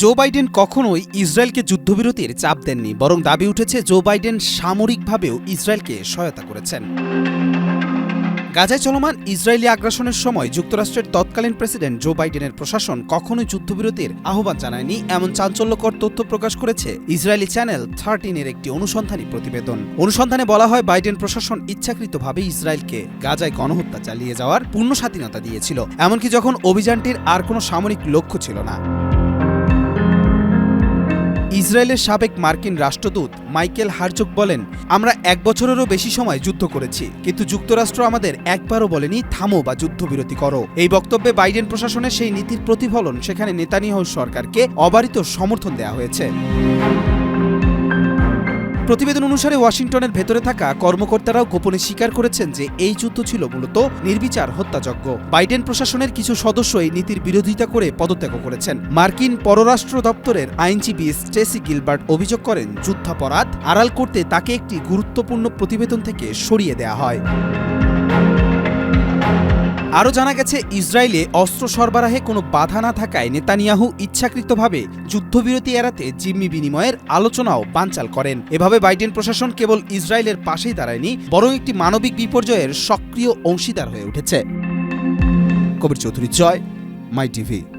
Joe Biden কখনোই ইসরায়েলকে যুদ্ধবিরতির চাপ দেননি, বরং দাবি উঠেছে জো বাইডেন সামরিকভাবেও ইসরায়েলকে সহায়তা করেছেন। গাজায় চলমান ইসরায়েলি আগ্রাসনের সময় যুক্তরাষ্ট্রের তৎকালীন প্রেসিডেন্ট জো বাইডেনের প্রশাসন কখনোই যুদ্ধবিরতির আহ্বান জানায়নি। এমন চাঞ্চল্যকর তথ্য প্রকাশ করেছে ইসরায়েলি চ্যানেল থার্টিনের একটি অনুসন্ধানী প্রতিবেদন। অনুসন্ধানে বলা হয়, বাইডেন প্রশাসন ইচ্ছাকৃতভাবে ইসরায়েলকে গাজায় গণহত্যা চালিয়ে যাওয়ার পূর্ণ স্বাধীনতা দিয়েছিল, এমনকি যখন অভিযানটির আর কোনো সামরিক লক্ষ্য ছিল না। ইসরায়েলের সাবেক মার্কিন রাষ্ট্রদূত মাইকেল হারজুক বলেন, আমরা এক বছরেরও বেশি সময় যুদ্ধ করেছি, কিন্তু যুক্তরাষ্ট্র আমাদের একবারও বলেনি, থামো বা যুদ্ধবিরতি করো। এই বক্তব্যে বাইডেন প্রশাসনের সেই নীতির প্রতিফলন সেখানে নেতানিয়াহু সরকারকে অবারিত সমর্থন দেওয়া হয়েছে। প্রতিবেদন অনুসারে ওয়াশিংটনের ভেতরে থাকা কর্মকর্তারাও গোপনে স্বীকার করেছেন যে এই যুদ্ধ ছিল মূলত নির্বিচার হত্যাযজ্ঞ। বাইডেন প্রশাসনের কিছু সদস্য এই নীতির বিরোধিতা করে পদত্যাগ করেছেন। মার্কিন পররাষ্ট্র দপ্তরের আইনজীবী স্টেসি গিলবার্ট অভিযোগ করেন, যুদ্ধাপরাধ আড়াল করতে তাকে একটি গুরুত্বপূর্ণ প্রতিবেদন থেকে সরিয়ে দেওয়া হয়। আরও জানা গেছে, ইসরায়েলে অস্ত্র সরবরাহে কোনো বাধা না থাকায় নেতানিয়াহু ইচ্ছাকৃতভাবে যুদ্ধবিরতি এড়াতে জিম্মি বিনিময়ের আলোচনাও বানচাল করেন। এভাবে বাইডেন প্রশাসন কেবল ইসরায়েলের পাশেই দাঁড়ায়নি, বরং একটি মানবিক বিপর্যয়ের সক্রিয় অংশীদার হয়ে উঠেছে। Kabir Chowdhury, Joy, my TV.